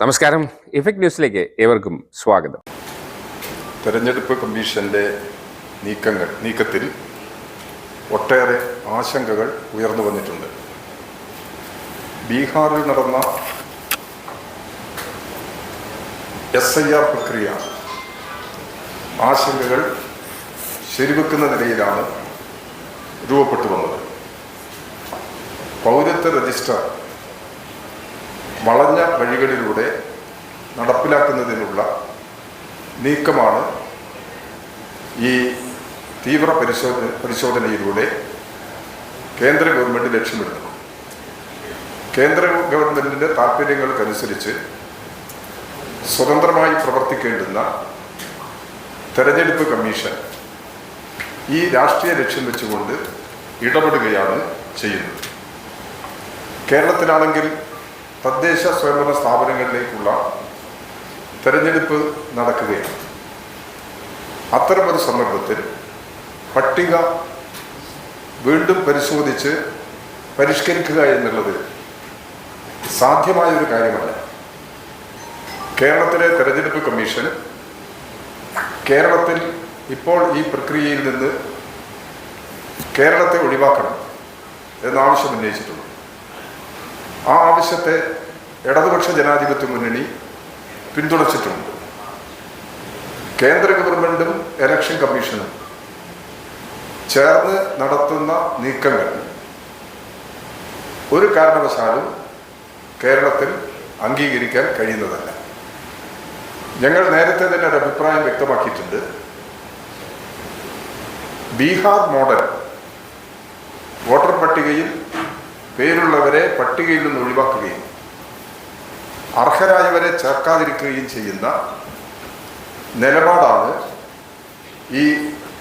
നമസ്കാരം. ഇഫക്ട് ന്യൂസിലേക്ക് ഏവർക്കും സ്വാഗതം. തെരഞ്ഞെടുപ്പ് കമ്മീഷന്റെ നീക്കങ്ങൾ നീക്കത്തിൽ ഒട്ടേറെ ആശങ്കകൾ ഉയർന്നു വന്നിട്ടുണ്ട്. ബീഹാറിൽ നടന്ന എസ് ഐ ആർ പ്രക്രിയ ആശങ്കകൾ ശരിവെക്കുന്ന നിലയിലാണ് രൂപപ്പെട്ടു വന്നത്. പൗരത്വ രജിസ്റ്റർ വളഞ്ഞ വഴികളിലൂടെ നടപ്പിലാക്കുന്നതിനുള്ള നീക്കമാണ് ഈ തീവ്ര പരിശോധന പരിശോധനയിലൂടെ കേന്ദ്ര ഗവൺമെന്റ് ലക്ഷ്യമിടുന്നത്. കേന്ദ്ര ഗവൺമെന്റിന്റെ താല്പര്യങ്ങൾക്കനുസരിച്ച് സ്വതന്ത്രമായി പ്രവർത്തിക്കേണ്ടുന്ന തെരഞ്ഞെടുപ്പ് കമ്മീഷൻ ഈ രാഷ്ട്രീയ ലക്ഷ്യം വെച്ചുകൊണ്ട് ഇടപെടുകയാണ് ചെയ്യുന്നത്. കേരളത്തിലാണെങ്കിൽ തദ്ദേശ സ്വയംഭരണ സ്ഥാപനങ്ങളിലേക്കുള്ള തെരഞ്ഞെടുപ്പ് നടക്കുകയാണ്. അത്തരമൊരു സന്ദർഭത്തിൽ പട്ടിക വീണ്ടും പരിശോധിച്ച് പരിഷ്കരിക്കുക എന്നുള്ളത് സാധ്യമായ ഒരു കാര്യമല്ല. കേരളത്തിലെ തെരഞ്ഞെടുപ്പ് കമ്മീഷൻ കേരളത്തിൽ ഇപ്പോൾ ഈ പ്രക്രിയയിൽ നിന്ന് കേരളത്തെ ഒഴിവാക്കണം എന്നാവശ്യം ഉന്നയിച്ചിട്ടുണ്ട്. ആ ആവശ്യത്തെ ഇടതുപക്ഷ ജനാധിപത്യ മുന്നണി പിന്തുണച്ചിട്ടുണ്ട്. കേന്ദ്ര ഗവൺമെന്റും എലക്ഷൻ കമ്മീഷനും ചേർന്ന് നടത്തുന്ന നീക്കങ്ങൾ ഒരു കാരണവശാലും കേരളത്തിൽ അംഗീകരിക്കാൻ കഴിയുന്നതല്ല. ഞങ്ങൾ നേരത്തെ തന്നെ ഒരു അഭിപ്രായം വ്യക്തമാക്കിയിട്ടുണ്ട്. ബീഹാർ മോഡൽ വോട്ടർ പട്ടികയിൽ പേരുള്ളവരെ പട്ടികയിൽ നിന്ന് ഒഴിവാക്കുകയും അർഹരായവരെ ചേർക്കാതിരിക്കുകയും ചെയ്യുന്ന നിലപാടാണ് ഈ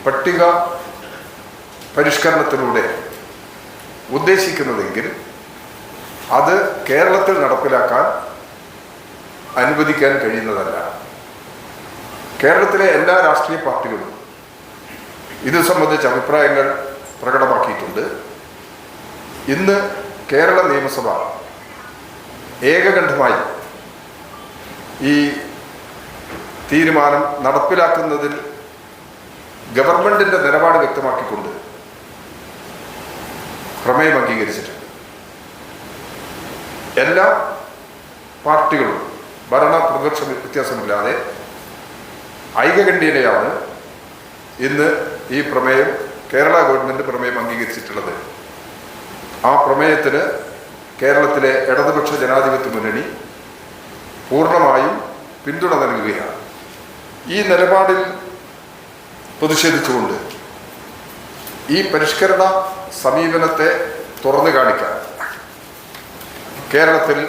പട്ടിക പരിഷ്കരണത്തിലൂടെ ഉദ്ദേശിക്കുന്നതെങ്കിൽ അത് കേരളത്തിൽ നടപ്പിലാക്കാൻ അനുവദിക്കാൻ കഴിയുന്നതല്ല. കേരളത്തിലെ എല്ലാ രാഷ്ട്രീയ പാർട്ടികളും ഇത് സംബന്ധിച്ച് അഭിപ്രായങ്ങൾ പ്രകടമാക്കിയിട്ടുണ്ട്. ഇന്ന് കേരള നിയമസഭ ഏകകണ്ഠമായി ഈ തീരുമാനം നടപ്പിലാക്കുന്നതിൽ ഗവൺമെന്റിന്റെ നിലപാട് വ്യക്തമാക്കിക്കൊണ്ട് പ്രമേയം അംഗീകരിച്ചിട്ടുണ്ട്. എല്ലാ പാർട്ടികളും ഭരണ പ്രതിപക്ഷ വ്യത്യാസമില്ലാതെ ഐകകണ്ഠ്യേനയാണ് ഇന്ന് ഈ പ്രമേയം കേരള ഗവൺമെന്റ് പ്രമേയം അംഗീകരിച്ചിട്ടുള്ളത്. ആ പ്രമേയത്തിന് കേരളത്തിലെ ഇടതുപക്ഷ ജനാധിപത്യ മുന്നണി പൂർണമായും പിന്തുണ നൽകുകയാണ്. ഈ നിലപാടിൽ പ്രതിഷേധിച്ചുകൊണ്ട് ഈ പരിഷ്കരണ സമീപനത്തെ തുറന്നു കാണിക്കാൻ കേരളത്തിൽ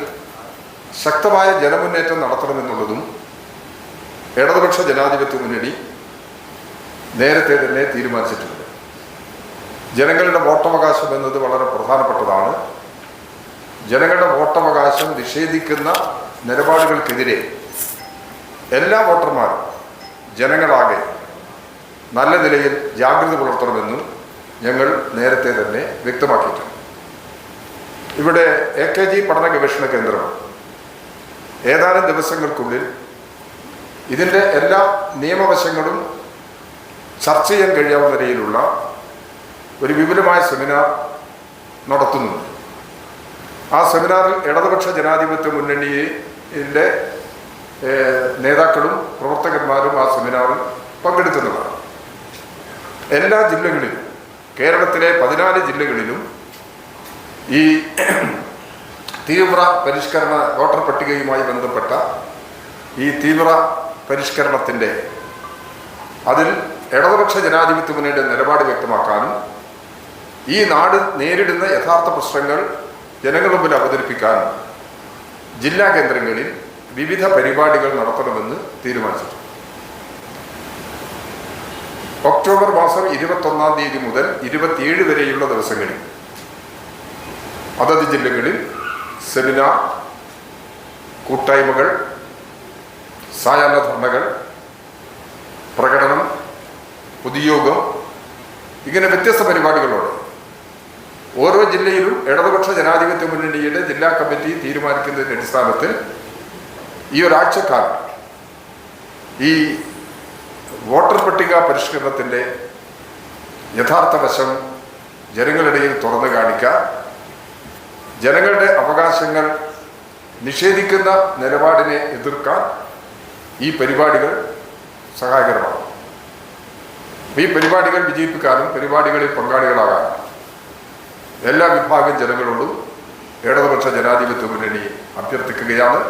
ശക്തമായ ജനമുന്നേറ്റം നടത്തണമെന്നുള്ളതും ഇടതുപക്ഷ ജനാധിപത്യ മുന്നണി നേരത്തെ തന്നെ തീരുമാനിച്ചിട്ടുണ്ട്. ജനങ്ങളുടെ വോട്ടവകാശം എന്നത് വളരെ പ്രധാനപ്പെട്ടതാണ്. ജനങ്ങളുടെ വോട്ടവകാശം നിഷേധിക്കുന്ന നിലപാടുകൾക്കെതിരെ എല്ലാ വോട്ടർമാരും ജനങ്ങളാകെ നല്ല നിലയിൽ ജാഗ്രത പുലർത്തണമെന്നും ഞങ്ങൾ നേരത്തെ തന്നെ വ്യക്തമാക്കിയിട്ടുണ്ട്. ഇവിടെ എ കെ ജി പഠന ഗവേഷണ കേന്ദ്രം ഏതാനും ദിവസങ്ങൾക്കുള്ളിൽ ഇതിന്റെ എല്ലാ നിയമവശങ്ങളും ചർച്ച ചെയ്യാൻ കഴിയാവുന്ന നിലയിലുള്ള ഒരു വിപുലമായ സെമിനാർ നടത്തുന്നുണ്ട് ആ സെമിനാറിൽ ഇടതുപക്ഷ ജനാധിപത്യ മുന്നണിയുടെ നേതാക്കളും പ്രവർത്തകന്മാരും ആ സെമിനാറിൽ പങ്കെടുക്കുന്നതാണ്. എല്ലാ ജില്ലകളിലും കേരളത്തിലെ പതിനാല് ജില്ലകളിലും ഈ തീവ്ര പരിഷ്കരണ വോട്ടർ പട്ടികയുമായി ബന്ധപ്പെട്ട ഈ തീവ്ര പരിഷ്കരണത്തിന്റെ അതിൽ ഇടതുപക്ഷ ജനാധിപത്യ മുന്നണിയുടെ നിലപാട് വ്യക്തമാക്കാനും ഈ നാട് നേരിടുന്ന യഥാർത്ഥ പ്രശ്നങ്ങൾ ജനങ്ങളുടെ മുമ്പിൽ അവതരിപ്പിക്കാൻ ജില്ലാ കേന്ദ്രങ്ങളിൽ വിവിധ പരിപാടികൾ നടത്തണമെന്ന് തീരുമാനിച്ചിട്ടുണ്ട്. ഒക്ടോബർ മാസം ഇരുപത്തൊന്നാം തീയതി മുതൽ ഇരുപത്തിയേഴ് വരെയുള്ള ദിവസങ്ങളിൽ അതത് ജില്ലകളിൽ സെമിനാർ കൂട്ടായ്മകൾ സായാഹ്ന ധർണകൾ പ്രകടനം പൊതുയോഗം ഇങ്ങനെ വ്യത്യസ്ത പരിപാടികളോടെ ഓരോ ജില്ലയിലും ഇടതുപക്ഷ ജനാധിപത്യ മുന്നണിയുടെ ജില്ലാ കമ്മിറ്റി തീരുമാനിക്കുന്നതിന്റെ അടിസ്ഥാനത്തിൽ ഈ ഒരാഴ്ചക്കാലം ഈ വോട്ടർ പട്ടിക പരിഷ്കരണത്തിന്റെ യഥാർത്ഥ വശം ജനങ്ങളിടയിൽ തുറന്നു കാണിക്കാൻ ജനങ്ങളുടെ അവകാശങ്ങൾ നിഷേധിക്കുന്ന നിലപാടിനെ എതിർക്കാൻ ഈ പരിപാടികൾ സഹായകരമാണ്. ഈ പരിപാടികൾ വിജയിപ്പിക്കാനും പരിപാടികളിൽ പങ്കാളികളാകാനും. എല്ലാ വിഭാഗം ജനങ്ങളോടും ഇടതുപക്ഷ ജനാധിപത്യ മുന്നണി അഭ്യർത്ഥിക്കുകയാണ്.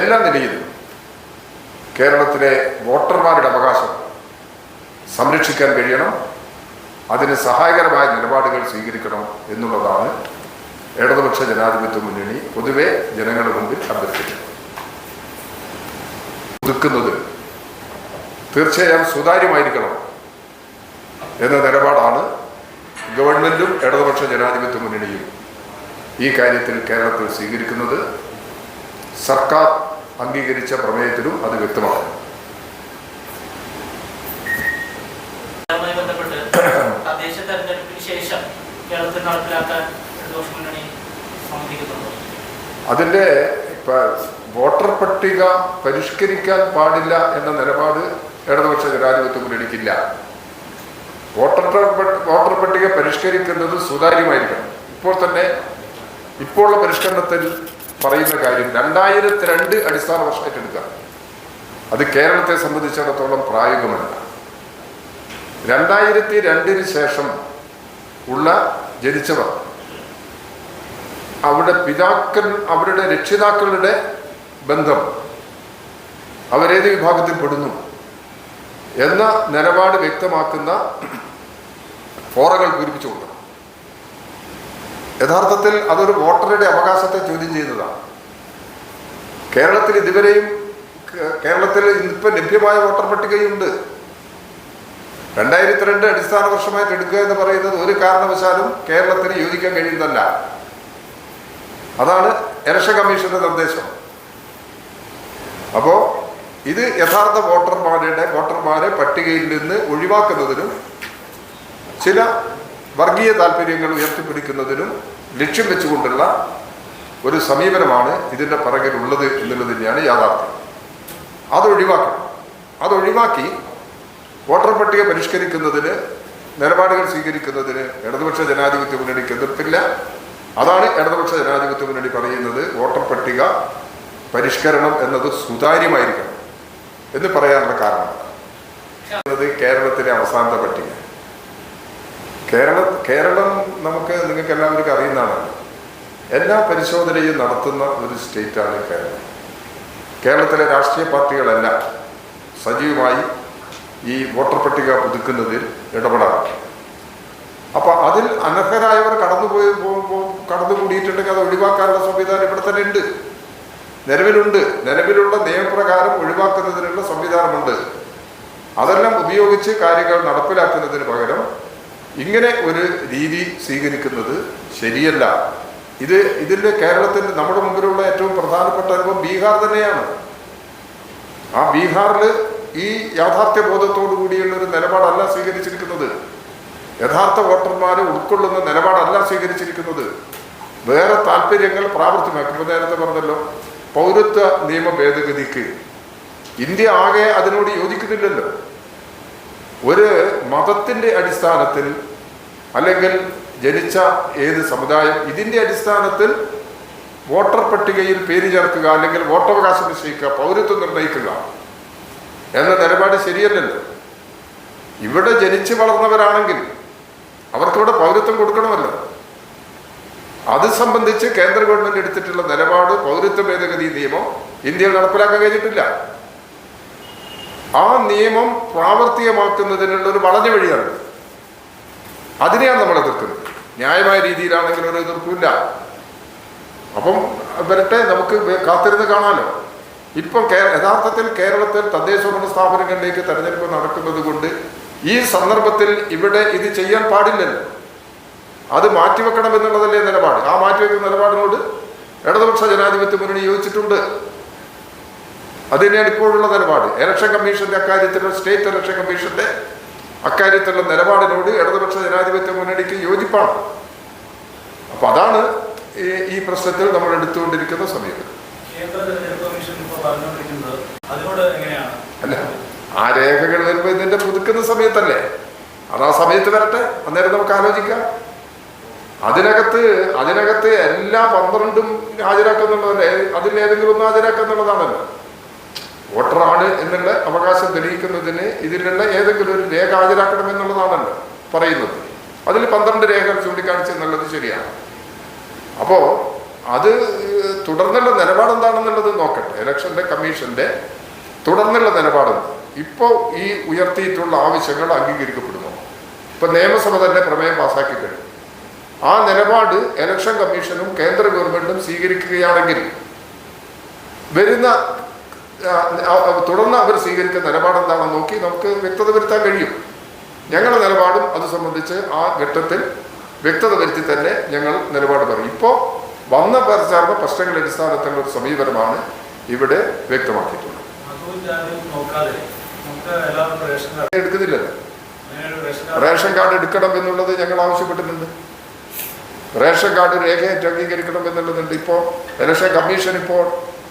എല്ലാ നിലയിലും കേരളത്തിലെ വോട്ടർമാരുടെ അവകാശം സംരക്ഷിക്കാൻ കഴിയണം. അതിന് സഹായകരമായ നിലപാടുകൾ സ്വീകരിക്കണം എന്നുള്ളതാണ് ഇടതുപക്ഷ ജനാധിപത്യ മുന്നണി പൊതുവെ ജനങ്ങളുടെ മുമ്പിൽ അഭ്യർത്ഥിക്കുന്നത്. ഒതുക്കുന്നത് തീർച്ചയായും സുതാര്യമായിരിക്കണം എന്ന നിലപാടാണ് ഗവൺമെന്റും ഇടതുപക്ഷ ജനാധിപത്യ മുന്നണിയും ഈ കാര്യത്തിൽ കേരളത്തിൽ സ്വീകരിക്കുന്നത് സർക്കാർ അംഗീകരിച്ച പ്രമേയത്തിലും അത് വ്യക്തമാണ്. അതിന്റെ ഇപ്പൊ വോട്ടർ പട്ടിക പരിഷ്കരിക്കാൻ പാടില്ല എന്ന നിലപാട് ഇടതുപക്ഷ ജനാധിപത്യ മുന്നണിക്കില്ല. വോട്ടർ വോട്ടർ പട്ടിക പരിഷ്കരിക്കുന്നത് സുതാര്യമായിരിക്കണം. ഇപ്പോൾ തന്നെ ഇപ്പോഴുള്ള പരിഷ്കരണത്തിൽ പറയുന്ന കാര്യം രണ്ടായിരത്തി രണ്ട് അടിസ്ഥാന വർഷമായിട്ട് എടുക്കുക അത് കേരളത്തെ സംബന്ധിച്ചിടത്തോളം പ്രായോഗികമല്ല. രണ്ടായിരത്തി രണ്ടിന് ശേഷം ഉള്ള ജനിച്ചവർ അവിടെ പിതാക്കൻ അവരുടെ രക്ഷിതാക്കളുടെ ബന്ധം അവരേത് വിഭാഗത്തിൽ പെടുന്നു? എന്ന നിലപാട് വ്യക്തമാക്കുന്ന ഫോറകൾ പൂരിപ്പിച്ചു കൊടുക്കണം യഥാർത്ഥത്തിൽ അതൊരു വോട്ടറുടെ അവകാശത്തെ ചോദ്യം ചെയ്യുന്നതാണ്. കേരളത്തിൽ ഇതുവരെയും കേരളത്തിൽ ഇപ്പം ലഭ്യമായ വോട്ടർ പട്ടികയുണ്ട്. രണ്ടായിരത്തി രണ്ട് അടിസ്ഥാന വർഷമായിട്ട് എടുക്കുക എന്ന് പറയുന്നത് ഒരു കാരണവശാലും കേരളത്തിന് യോജിക്കാൻ കഴിയുന്നതല്ല. അതാണ് ഇലക്ഷൻ കമ്മീഷന്റെ നിർദ്ദേശം. അപ്പോൾ ഇത് യഥാർത്ഥ വോട്ടർമാരുടെ വോട്ടർമാരെ പട്ടികയിൽ നിന്ന് ഒഴിവാക്കുന്നതിനും ചില വർഗീയ താല്പര്യങ്ങൾ ഉയർത്തിപ്പിടിക്കുന്നതിനും ലക്ഷ്യം വെച്ചുകൊണ്ടുള്ള ഒരു സമീപനമാണ് ഇതിന്റെ പിറകിലുള്ളത് എന്നുള്ളത് തന്നെയാണ് യാഥാർത്ഥ്യം അതൊഴിവാക്കണം അതൊഴിവാക്കി വോട്ടർ പട്ടിക പരിഷ്കരിക്കുന്നതിന് നിലപാടുകൾ സ്വീകരിക്കുന്നതിന് ഇടതുപക്ഷ ജനാധിപത്യ മുന്നണിക്ക് എതിർപ്പില്ല. അതാണ് ഇടതുപക്ഷ ജനാധിപത്യ മുന്നണി പറയുന്നത് വോട്ടർ പട്ടിക പരിഷ്കരണം എന്നത് സുതാര്യമായിരിക്കണം. എന്ന് പറയാനുള്ള കാരണം. കേരളത്തിലെ അവസാനത്തെ പട്ടിക. കേരള കേരളം നമുക്ക് നിങ്ങൾക്ക് എല്ലാവർക്കും അറിയുന്നതാണ്. എല്ലാ പരിശോധനയും നടത്തുന്ന ഒരു സ്റ്റേറ്റാണ് കേരളം. കേരളത്തിലെ രാഷ്ട്രീയ പാർട്ടികളെല്ലാം സജീവമായി ഈ വോട്ടർ പട്ടിക പുതുക്കുന്നതിൽ ഇടപെടാറുണ്ട് അപ്പോൾ അതിൽ അനർഹരായവർ കടന്നു പോയി പോകുമ്പോൾ കടന്നുകൂടിയിട്ടുണ്ടെങ്കിൽ അത് ഒഴിവാക്കാനുള്ള സംവിധാനം ഇവിടെ തന്നെ ഉണ്ട്. നിലവിലുണ്ട്. നിലവിലുള്ള നിയമപ്രകാരം ഒഴിവാക്കുന്നതിനുള്ള സംവിധാനമുണ്ട്. അതെല്ലാം ഉപയോഗിച്ച് കാര്യങ്ങൾ നടപ്പിലാക്കുന്നതിന് പകരം ഇങ്ങനെ ഒരു രീതി സ്വീകരിക്കുന്നത് ശരിയല്ല. ഇത് ഇതിന്റെ കേരളത്തിൽ നമ്മുടെ മുമ്പിലുള്ള ഏറ്റവും പ്രധാനപ്പെട്ട അനുഭവം ബീഹാർ തന്നെയാണ്. ആ ബീഹാറിൽ ഈ യാഥാർത്ഥ്യ ബോധത്തോടു കൂടിയുള്ള ഒരു നിലപാടല്ല സ്വീകരിച്ചിരിക്കുന്നത്. യഥാർത്ഥ വോട്ടർമാരെ ഉൾക്കൊള്ളുന്ന നിലപാടല്ല സ്വീകരിച്ചിരിക്കുന്നത്. വേറെ താല്പര്യങ്ങൾ പ്രാവർത്തികമാക്കും. നേരത്തെ പറഞ്ഞല്ലോ പൗരത്വ നിയമ ഭേദഗതിക്ക് ഇന്ത്യ ആകെ അതിനോട് യോജിക്കുന്നില്ലല്ലോ. ഒരു മതത്തിന്റെ അടിസ്ഥാനത്തിൽ അല്ലെങ്കിൽ ജനിച്ച ഏത് സമുദായം ഇതിന്റെ അടിസ്ഥാനത്തിൽ വോട്ടർ പട്ടികയിൽ പേര് ചേർക്കുക അല്ലെങ്കിൽ വോട്ടവകാശം നിശ്ചയിക്കുക പൗരത്വം നിർണയിക്കുക എന്ന നിലപാട് ശരിയല്ലല്ലോ. ഇവിടെ ജനിച്ചു വളർന്നവരാണെങ്കിൽ അവർക്കിവിടെ പൗരത്വം കൊടുക്കണമല്ലോ. അത് സംബന്ധിച്ച് കേന്ദ്ര ഗവൺമെന്റ് എടുത്തിട്ടുള്ള നിലപാട് പൗരത്വ ഭേദഗതി നിയമം ഇന്ത്യയിൽ നടപ്പിലാക്കാൻ കഴിഞ്ഞിട്ടില്ല. ആ നിയമം പ്രാവർത്തികമാക്കുന്നതിനുള്ള ഒരു വളഞ്ഞ വഴിയാണ്. അതിനെയാണ് നമ്മൾ എതിർക്കുന്നത്. ന്യായമായ രീതിയിലാണെങ്കിൽ ഒരു എതിർപ്പില്ല അപ്പം വരട്ടെ നമുക്ക് കാത്തിരുന്ന് കാണാമല്ലോ ഇപ്പം യഥാർത്ഥത്തിൽ കേരളത്തിൽ തദ്ദേശ ഭരണ സ്ഥാപനങ്ങളിലേക്ക് തെരഞ്ഞെടുപ്പ് നടക്കുന്നത് കൊണ്ട് ഈ സന്ദർഭത്തിൽ ഇവിടെ ഇത് ചെയ്യാൻ പാടില്ലല്ലോ. അത് മാറ്റിവെക്കണം എന്നുള്ളതല്ലേ നിലപാട്. ആ മാറ്റിവെക്കുന്ന നിലപാടിനോട് ഇടതുപക്ഷ ജനാധിപത്യ മുന്നണി യോജിച്ചിട്ടുണ്ട്. അത് തന്നെയാണ് ഇപ്പോഴുള്ള നിലപാട്. ഇലക്ഷൻ കമ്മീഷന്റെ അക്കാര്യത്തിലുള്ള സ്റ്റേറ്റ് ഇലക്ഷൻ കമ്മീഷന്റെ അക്കാര്യത്തിലുള്ള നിലപാടിനോട് ഇടതുപക്ഷ ജനാധിപത്യ മുന്നണിക്ക് യോജിപ്പാണ്. അപ്പൊ അതാണ് ഈ പ്രശ്നത്തിൽ നമ്മൾ എടുത്തുകൊണ്ടിരിക്കുന്ന സമയത്ത് അല്ല ആ രേഖകൾ വരുമ്പോൾ ഇതിന്റെ പുതുക്കുന്ന സമയത്തല്ലേ? അത് ആ സമയത്ത് വരട്ടെ. അന്നേരം നമുക്ക് ആലോചിക്കാം. അതിനകത്ത് അതിനകത്ത് എല്ലാ പന്ത്രണ്ടും അതിൽ ഏതെങ്കിലും ഒന്ന് ഹാജരാക്കുന്നുള്ളതാണല്ലോ. വോട്ടറാണ് എന്നുള്ള അവകാശം തെളിയിക്കുന്നതിന് ഇതിലുള്ള ഏതെങ്കിലും ഒരു രേഖ ഹാജരാക്കണം എന്നുള്ളതാണല്ലോ പറയുന്നത്. അതിൽ പന്ത്രണ്ട് രേഖകൾ ചൂണ്ടിക്കാണിച്ചു എന്നുള്ളത് ശരിയാണ്. അപ്പോ അത് തുടർന്നുള്ള നിലപാട് എന്താണെന്നുള്ളത് നോക്കട്ടെ. ഇലക്ഷന്റെ കമ്മീഷന്റെ തുടർന്നുള്ള നിലപാട്. ഇപ്പോ ഈ ഉയർത്തിയിട്ടുള്ള ആവശ്യങ്ങൾ അംഗീകരിക്കപ്പെടുന്നു. ഇപ്പൊ നിയമസഭ തന്നെ പ്രമേയം പാസാക്കി കഴിഞ്ഞു ആ നിലപാട് ഇലക്ഷൻ കമ്മീഷനും കേന്ദ്ര ഗവൺമെന്റും സ്വീകരിക്കുകയാണെങ്കിൽ വരുന്ന തുടർന്ന് അവർ സ്വീകരിക്കുന്ന നിലപാടെന്താണെന്ന് നോക്കി നമുക്ക് വ്യക്തത വരുത്താൻ കഴിയും. ഞങ്ങളുടെ നിലപാടും അത് സംബന്ധിച്ച് ആ ഘട്ടത്തിൽ വ്യക്തത വരുത്തി തന്നെ ഞങ്ങൾ നിലപാട് പറയും. ഇപ്പോൾ വന്ന പ്രചാരണ പ്രശ്നങ്ങളുടെ അടിസ്ഥാനത്തിലുള്ള ഒരു സമീപനമാണ് ഇവിടെ വ്യക്തമാക്കിയിട്ടുള്ളത്. എടുക്കുന്നില്ലല്ലോ. റേഷൻ കാർഡ് എടുക്കണം എന്നുള്ളത് ഞങ്ങൾ ആവശ്യപ്പെട്ടിട്ടുണ്ട്. റേഷൻ കാർഡ് രേഖയായിട്ട് അംഗീകരിക്കണം എന്നുള്ളതുണ്ട്. ഇപ്പോൾ ഇലക്ഷൻ കമ്മീഷൻ ഇപ്പോൾ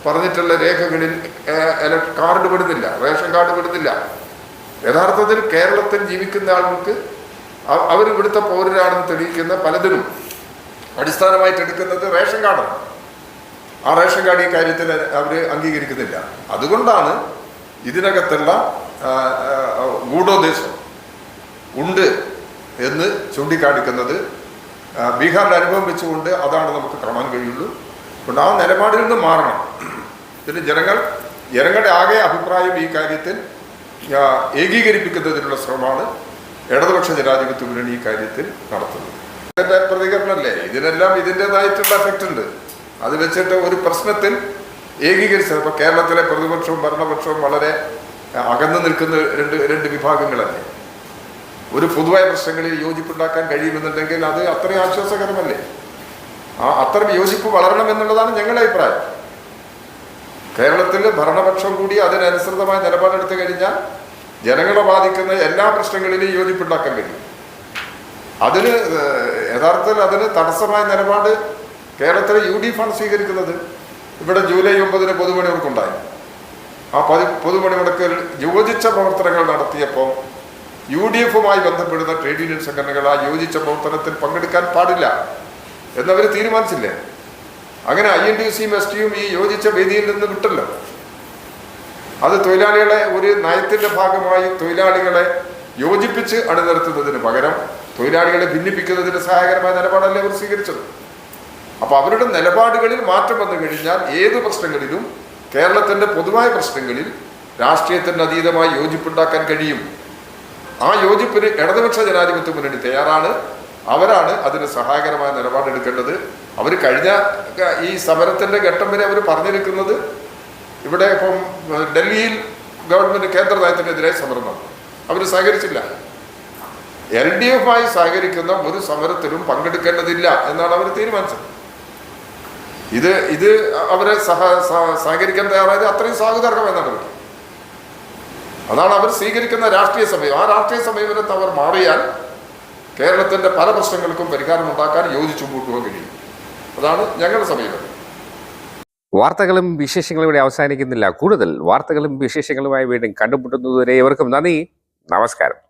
പറഞ്ഞിട്ടുള്ള രേഖകളിൽ കാർഡ് വിടുന്നില്ല റേഷൻ കാർഡ് വിടുന്നില്ല. യഥാർത്ഥത്തിൽ കേരളത്തിൽ ജീവിക്കുന്ന ആളുകൾക്ക് അവർ ഇവിടുത്തെ പൗരരാണെന്ന് തെളിയിക്കുന്ന പലതിനും അടിസ്ഥാനമായിട്ട് എടുക്കുന്നത് റേഷൻ കാർഡാണ്. ആ റേഷൻ കാർഡ് ഈ കാര്യത്തിൽ അവർ അംഗീകരിക്കുന്നില്ല. അതുകൊണ്ടാണ് ഇതിനകത്തുള്ള ഗൂഢോദ്ദേശം ഉണ്ട് എന്ന് ചൂണ്ടിക്കാണിക്കുന്നത് ആ, ബീഹാറിന്റെ അനുഭവം വെച്ചുകൊണ്ട് അതാണ് നമുക്ക് കാണാൻ കഴിയുള്ളൂ. അതുകൊണ്ട് ആ നിലപാടിൽ നിന്ന് മാറണം. ഇതിന് ജനങ്ങൾ ജനങ്ങളുടെ ആകെ അഭിപ്രായം ഈ കാര്യത്തിൽ ഏകീകരിപ്പിക്കുന്നതിനുള്ള ശ്രമമാണ് ഇടതുപക്ഷ ജനാധിപത്യ മുന്നണി ഈ കാര്യത്തിൽ നടത്തുന്നത്. എന്റെ പ്രതികരണമല്ലേ? ഇതിനെല്ലാം ഇതിന്റെതായിട്ടുള്ള എഫക്റ്റ് ഉണ്ട്. അത് വെച്ചിട്ട് ഒരു പ്രശ്നത്തിൽ ഏകീകരിച്ചത് ഇപ്പോൾ കേരളത്തിലെ പ്രതിപക്ഷവും ഭരണപക്ഷവും വളരെ അകന്നു നിൽക്കുന്ന രണ്ട് രണ്ട് വിഭാഗങ്ങളല്ലേ? ഒരു പൊതുവായ പ്രശ്നങ്ങളിൽ യോജിപ്പുണ്ടാക്കാൻ കഴിയുമെന്നുണ്ടെങ്കിൽ അത് അത്രയും ആശ്വാസകരമല്ലേ? ആ അത്തരം യോജിപ്പ് വളരണം എന്നുള്ളതാണ് ഞങ്ങളുടെ അഭിപ്രായം. കേരളത്തിൽ ഭരണപക്ഷം കൂടി അതിനനുസൃതമായ നിലപാടെടുത്തു കഴിഞ്ഞാൽ ജനങ്ങളെ ബാധിക്കുന്ന എല്ലാ പ്രശ്നങ്ങളിലും യോജിപ്പുണ്ടാക്കാൻ കഴിയും. അതിന് യഥാർത്ഥത്തിൽ അതിന് തടസ്സമായ നിലപാട് കേരളത്തിലെ യു ഡി എഫ് ആണ് സ്വീകരിക്കുന്നത്. ഇവിടെ ജൂലൈ ഒമ്പതിന് പൊതുപണിമുടക്കുണ്ടായി. ആ പതി പൊതുപണിമുടക്കിൽ യോജിച്ച പ്രവർത്തനങ്ങൾ നടത്തിയപ്പോൾ യു ഡി എഫുമായി ബന്ധപ്പെടുന്ന ട്രേഡ് യൂണിയൻ സംഘടനകൾ ആ യോജിച്ച പ്രവർത്തനത്തിൽ പങ്കെടുക്കാൻ പാടില്ല എന്നവർ തീരുമാനിച്ചില്ലേ? അങ്ങനെ ഐ എൻ ടി സിയും എസ് ടിയും ഈ യോജിച്ച വേദിയിൽ നിന്ന് വിട്ടല്ലോ. അത് തൊഴിലാളികളെ ഒരു നയത്തിന്റെ ഭാഗമായി തൊഴിലാളികളെ യോജിപ്പിച്ച് അണിനിർത്തുന്നതിന് പകരം തൊഴിലാളികളെ ഭിന്നിപ്പിക്കുന്നതിന് സഹായകരമായ നിലപാടല്ലേ അവർ സ്വീകരിച്ചത്? അപ്പൊ അവരുടെ നിലപാടുകളിൽ മാറ്റം വന്നു കഴിഞ്ഞാൽ ഏത് പ്രശ്നങ്ങളിലും കേരളത്തിന്റെ പൊതുവായ പ്രശ്നങ്ങളിൽ രാഷ്ട്രീയത്തിന് അതീതമായി യോജിപ്പുണ്ടാക്കാൻ കഴിയും. ആ യോജിപ്പിന് ഇടതുപക്ഷ ജനാധിപത്യ മുന്നണി തയ്യാറാണ്. അവരാണ് അതിന് സഹായകരമായ നിലപാടെടുക്കേണ്ടത്. അവർ കഴിഞ്ഞ ഈ സമരത്തിന്റെ ഘട്ടം വരെ അവർ പറഞ്ഞിരിക്കുന്നത് ഇവിടെ ഇപ്പം ഡൽഹിയിൽ ഗവൺമെന്റ് കേന്ദ്ര നയത്തിനെതിരെ സമരം നടന്നു. അവർ സഹകരിച്ചില്ല. എൽ ഡി എഫുമായി സഹകരിക്കുന്ന ഒരു സമരത്തിലും പങ്കെടുക്കേണ്ടതില്ല എന്നാണ് അവർ തീരുമാനിച്ചത്. ഇത് ഇത് അവരെ സഹ സഹ- സഹകരിക്കാൻ തയ്യാറായത് അത്രയും അവർ അതാണ് അവർ സ്വീകരിക്കുന്ന രാഷ്ട്രീയ സമയം. ആ രാഷ്ട്രീയ സമീപനത്തെ അവർ മാറിയാൽ കേരളത്തിന്റെ പല പ്രശ്നങ്ങൾക്കും പരിഹാരം ഉണ്ടാക്കാൻ യോജിച്ചു പോകാൻ കഴിയും. അതാണ് ഞങ്ങളുടെ സമീപനം. വാർത്തകളും വിശേഷങ്ങളും ഇവിടെ അവസാനിക്കുന്നില്ല. കൂടുതൽ വാർത്തകളും വിശേഷങ്ങളുമായി വീണ്ടും കണ്ടുമുട്ടുന്നതുവരെ ഏവർക്കും നന്ദി. നമസ്കാരം.